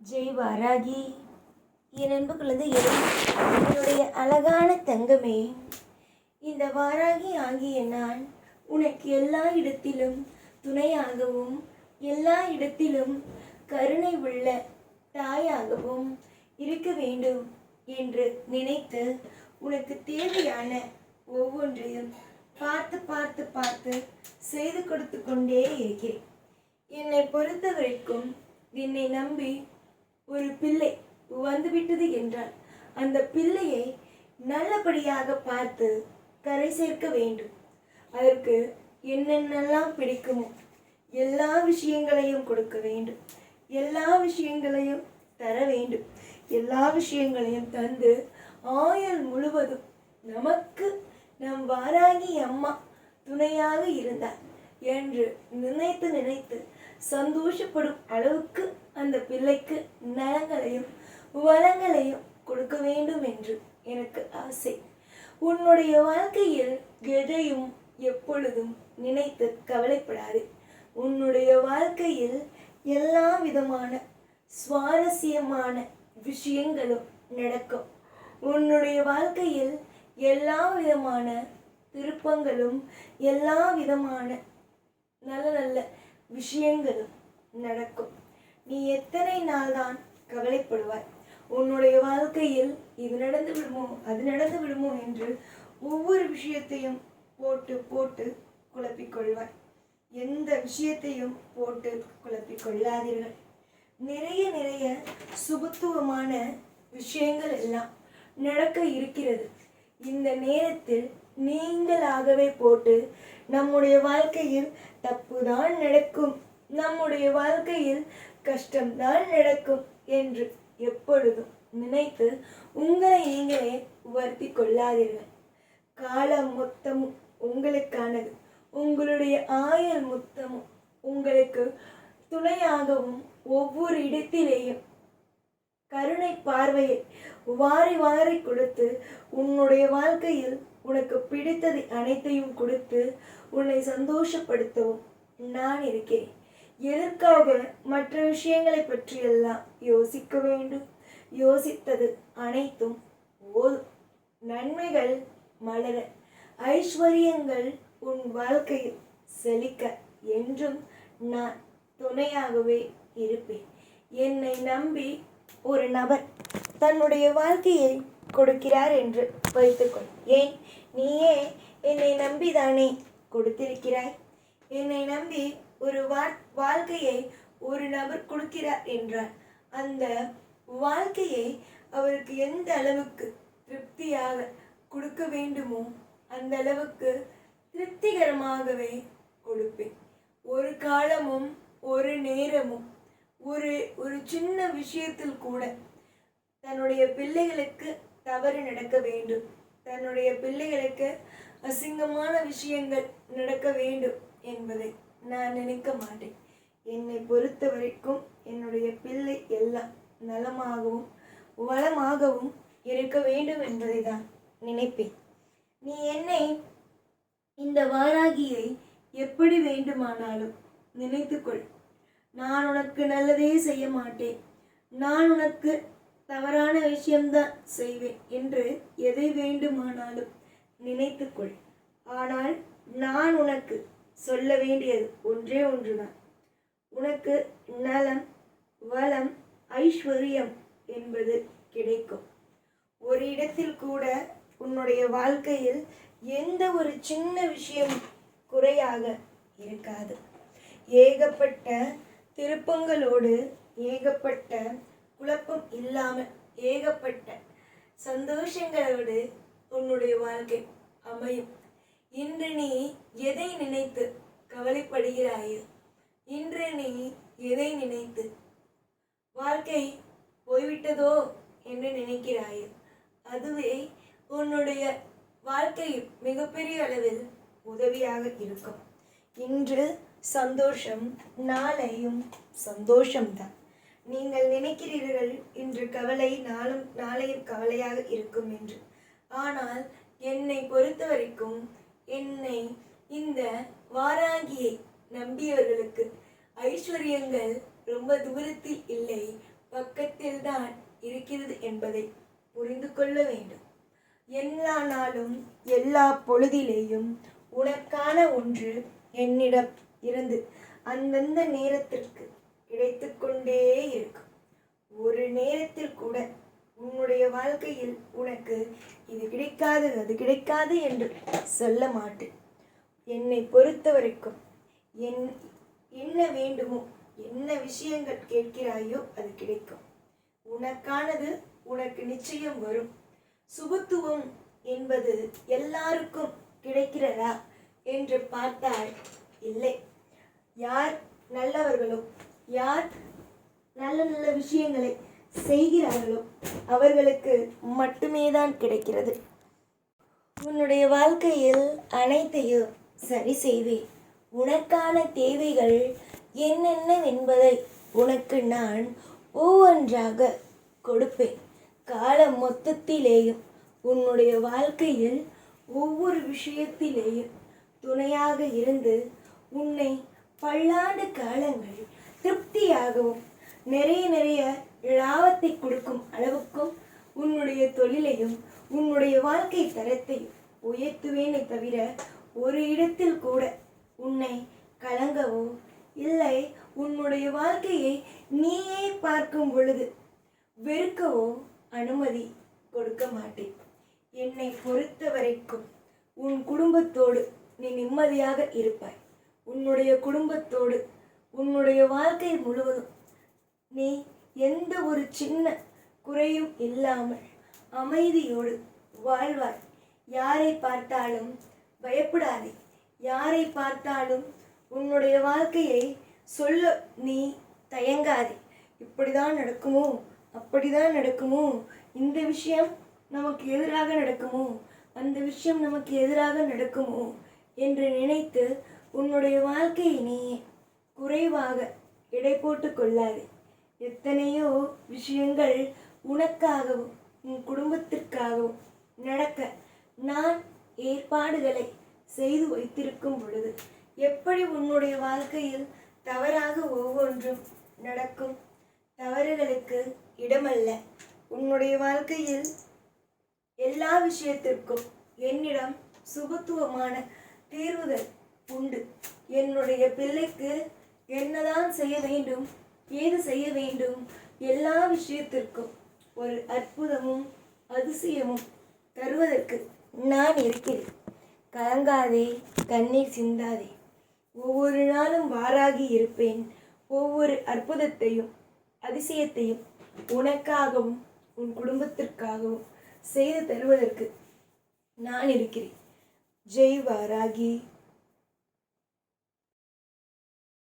ஜெய் வாராகி. என் அன்பு குழந்தை என்னுடைய அழகான தங்கமே இந்த வாராகி ஆகிய நான் உனக்கு எல்லா இடத்திலும் துணையாகவும் எல்லா இடத்திலும் கருணை உள்ள தாயாகவும் இருக்க வேண்டும் என்று நினைத்து உனக்கு தேவையான ஒவ்வொன்றையும் பார்த்து பார்த்து பார்த்து செய்து கொடுத்து கொண்டே இருக்கிறேன். என்னை பொறுத்த வரைக்கும் என்னை நம்பி ஒரு பிள்ளை வந்துவிட்டது என்றால் அந்த பிள்ளையை நல்லபடியாக பார்த்து கரை சேர்க்க வேண்டும். அதற்கு என்னென்னலாம் பிடிக்குமோ எல்லா விஷயங்களையும் கொடுக்க வேண்டும். எல்லா விஷயங்களையும் தர வேண்டும். எல்லா விஷயங்களையும் தந்து ஆயுள் முழுவதும் நமக்கு நம் வாராகி அம்மா துணையாக இருந்தார் என்று நினைத்து நினைத்து சந்தோஷப்படும் அளவுக்கு அந்த பிள்ளைக்கு நலங்களையும் வளங்களையும் கொடுக்க வேண்டும் என்று எனக்கு ஆசை. உன்னுடைய வாழ்க்கையில் எதையும் எப்பொழுதும் நினைத்து கவலைப்படாதே. உன்னுடைய வாழ்க்கையில் எல்லா விதமான சுவாரஸ்யமான விஷயங்களும் நடக்கும். உன்னுடைய வாழ்க்கையில் எல்லா விதமான திருப்பங்களும் எல்லா விதமான நல்ல நல்ல விஷயங்களும் நடக்கும். நீ எத்தனை நாள் தான் கவலைப்படுவாய்? உன்னுடைய வாழ்க்கையில் இது நடந்து விடுமோ அது நடந்து விடுமோ என்று ஒவ்வொரு விஷயத்தையும் போட்டு போட்டு குழப்பிக்கொள்வாய் எந்த விஷயத்தையும் போட்டு குழப்பிக்கொள்ளாதீர்கள் நிறைய நிறைய சுபத்துவமான விஷயங்கள் எல்லாம் நடக்க இருக்கிறது. இந்த நேரத்தில் நீங்களாகவே போட்டு நம்முடைய வாழ்க்கையில் தப்புதான் நடக்கும். நம்முடைய வாழ்க்கையில் கஷ்டம்தான் நடக்கும் என்று எப்பொழுதும் நினைத்து உங்களை நீங்களே வருத்தி கொள்ளாதீர்கள். காலம் மொத்தமும் உங்களுக்கானது. உங்களுடைய ஆயுள் மொத்தமும் உங்களுக்கு துணையாகவும் ஒவ்வொரு இடத்திலேயும் கருணை பார்வையை வாரி வாரி கொடுத்து உன்னுடைய வாழ்க்கையில் உனக்கு பிடித்தது அனைத்தையும் கொடுத்து உன்னை சந்தோஷப்படுத்தவும் நான் இருக்கிறேன். எதற்காக மற்ற விஷயங்களை பற்றியெல்லாம் யோசிக்க வேண்டும்? யோசித்தது அனைத்தும் போதும். நன்மைகள் மலர ஐஸ்வர்யங்கள் உன் வாழ்க்கையில் செழிக்க என்றும் நான் துணையாகவே இருப்பேன். என்னை நம்பி ஒரு நபர் தன்னுடைய வாழ்க்கையை கொடுக்கிறார் என்று வைத்துக்கொள். ஏன்? நீயே என்னை நம்பிதானே கொடுத்திருக்கிறாய்? என்னை நம்பி ஒரு வா- வாழ்க்கையை ஒரு நபர் கொடுக்கிறார் என்றார் அந்த வாழ்க்கையை அவருக்கு எந்த அளவுக்கு திருப்தியாக கொடுக்க வேண்டுமோ அந்த அளவுக்கு திருப்திகரமாகவே கொடுப்பேன். ஒரு காலமும் ஒரு நேரமும் ஒரு ஒரு சின்ன விஷயத்தில் கூட தன்னுடைய பிள்ளைகளுக்கு தவறு நடக்க வேண்டும். தன்னுடைய பிள்ளைகளுக்கு அசிங்கமான விஷயங்கள் நடக்க வேண்டும் என்பதை நான் நினைக்க மாட்டேன். என்னை பொறுத்த வரைக்கும் என்னுடைய பிள்ளை எல்லாம் நலமாகவும் வளமாகவும் இருக்க வேண்டும் என்பதை தான் நினைப்பேன். நீ என்னை இந்த வாராகியை எப்படி வேண்டுமானாலும் நினைத்துக்கொள். நான் உனக்கு நல்லதே செய்ய மாட்டேன். நான் உனக்கு தவறான விஷயம்தான் செய்வேன் என்று எதை வேண்டுமானாலும் நினைத்துக்கொள். ஆனால் நான் உனக்கு சொல்ல வேண்டியது ஒன்றே ஒன்றுதான். உனக்கு நலம் வளம் ஐஸ்வர்யம் என்பது கிடைக்கும். ஒரு இடத்தில் கூட உன்னுடைய வாழ்க்கையில் எந்த ஒரு சின்ன விஷயம் குறையாக இருக்காது. ஏகப்பட்ட திருப்பங்களோடு ஏகப்பட்ட குழப்பம் இல்லாமல் ஏகப்பட்ட சந்தோஷங்களோடு உன்னுடைய வாழ்க்கை அமையும். இன்று நீ எதை நினைத்து கவலைப்படுகிறாயோ இன்று நீ எதை நினைத்து வாழ்க்கை போய்விட்டதோ என்று நினைக்கிறாயோ அதுவே உன்னுடைய வாழ்க்கையில் மிகப்பெரிய அளவில் உதவியாக இருக்கும். இன்று சந்தோஷம் நாளையும் சந்தோஷம்தான். நீங்கள் நினைக்கிறீர்கள் இன்று கவலை நாளும் நாளையும் கவலையாக இருக்கும் என்று. ஆனால் என்னை பொறுத்த வரைக்கும் என்னை இந்த வாராகியை நம்பியவர்களுக்கு ஐஸ்வர்யங்கள் ரொம்ப தூரத்தில் இல்லை பக்கத்தில் தான் இருக்கிறது என்பதை புரிந்து கொள்ள வேண்டும். எல்லா நாளும் எல்லா பொழுதிலேயும் உனக்கான ஒன்று என்னிடம் இருந்து அந்தந்த நேரத்திற்கு கிடைத்து கொண்டே இருக்கும். ஒரு நேரத்தில் கூட உன்னுடைய வாழ்க்கையில் உனக்கு இது கிடைக்காது அது கிடைக்காது என்று சொல்ல மாட்டேன். என்னை பொறுத்த வரைக்கும் என் என்ன வேண்டுமோ என்ன விஷயங்கள் கேட்கிறாயோ அது கிடைக்கும். உனக்கானது உனக்கு நிச்சயம் வரும். சுபத்துவம் என்பது எல்லாருக்கும் கிடைக்கிறதா என்று பார்த்தால் இல்லை. யார் நல்லவர்களோ யார் நல்ல நல்ல விஷயங்களை செய்கிறார்களோ அவர்களுக்கு மட்டுமே தான் கிடைக்கிறது. உன்னுடைய வாழ்க்கையில் அனைத்தையும் சரி செய்வேன். உனக்கான தேவைகள் என்னென்ன என்பதை உனக்கு நான் ஒவ்வொன்றாக கொடுப்பேன். கால மொத்தத்திலேயும் உன்னுடைய வாழ்க்கையில் ஒவ்வொரு விஷயத்திலேயும் துணையாக இருந்து உன்னை பல்லாண்டு காலங்கள் திருப்தியாகவும் நிறைய நிறைய லாபத்தை கொடுக்கும் அளவுக்கும் உன்னுடைய தொழிலையும் உன்னுடைய வாழ்க்கை தரத்தையும் உயர்த்துவேனே தவிர ஒரு இடத்தில் கூட உன்னை கலங்கவோ இல்லை. உன்னுடைய வாழ்க்கையை நீயே பார்க்கும் பொழுது வெறுக்கவோ அனுமதி கொடுக்க மாட்டேன். என்னை பொறுத்த வரைக்கும் உன் குடும்பத்தோடு நீ நிம்மதியாக இருப்பாய். உன்னுடைய குடும்பத்தோடு உன்னுடைய வாழ்க்கை முழுவதும் நீ எந்த ஒரு சின்ன குறையும் இல்லாமல் அமைதியோடு வாழ்வாய். யாரை பார்த்தாலும் பயப்படாதே. யாரை பார்த்தாலும் உன்னுடைய வாழ்க்கையை சொல்ல நீ தயங்காதே. இப்படிதான் நடக்குமோ? அப்படிதான் நடக்குமோ? இந்த விஷயம் நமக்கு எதிராக நடக்குமோ? அந்த விஷயம் நமக்கு எதிராக நடக்குமோ? என்று நினைத்து உன்னுடைய வாழ்க்கையை நீ குறைவாக இடை போட்டு கொள்ளாதே. எத்தனையோ விஷயங்கள் உனக்காகவும் உன் குடும்பத்திற்காகவும் நடக்க நான் ஏற்பாடுகளை செய்து வைத்திருக்கும் பொழுது எப்படி உன்னுடைய வாழ்க்கையில் தவறாக ஒவ்வொன்றும் நடக்கும்? தவறுகளுக்கு இடமல்ல. உன்னுடைய வாழ்க்கையில் எல்லா விஷயத்திற்கும் என்னிடம் சுபத்துவமான தீர்வுகள் உண்டு. என்னுடைய பிள்ளைக்கு என்னதான் செய்ய வேண்டும் ஏது செய்ய வேண்டும் எல்லா விஷயத்திற்கும் ஒரு அற்புதமும் அதிசயமும் தருவதற்கு நான் இருக்கிறேன். கலங்காதே கண்ணீர் சிந்தாதே. ஒவ்வொரு நாளும் வாராகி இருப்பேன். ஒவ்வொரு அற்புதத்தையும் அதிசயத்தையும் உனக்காகவும் உன் குடும்பத்திற்காகவும் செய்து தருவதற்கு நான் இருக்கிறேன். ஜெய் வாராகி.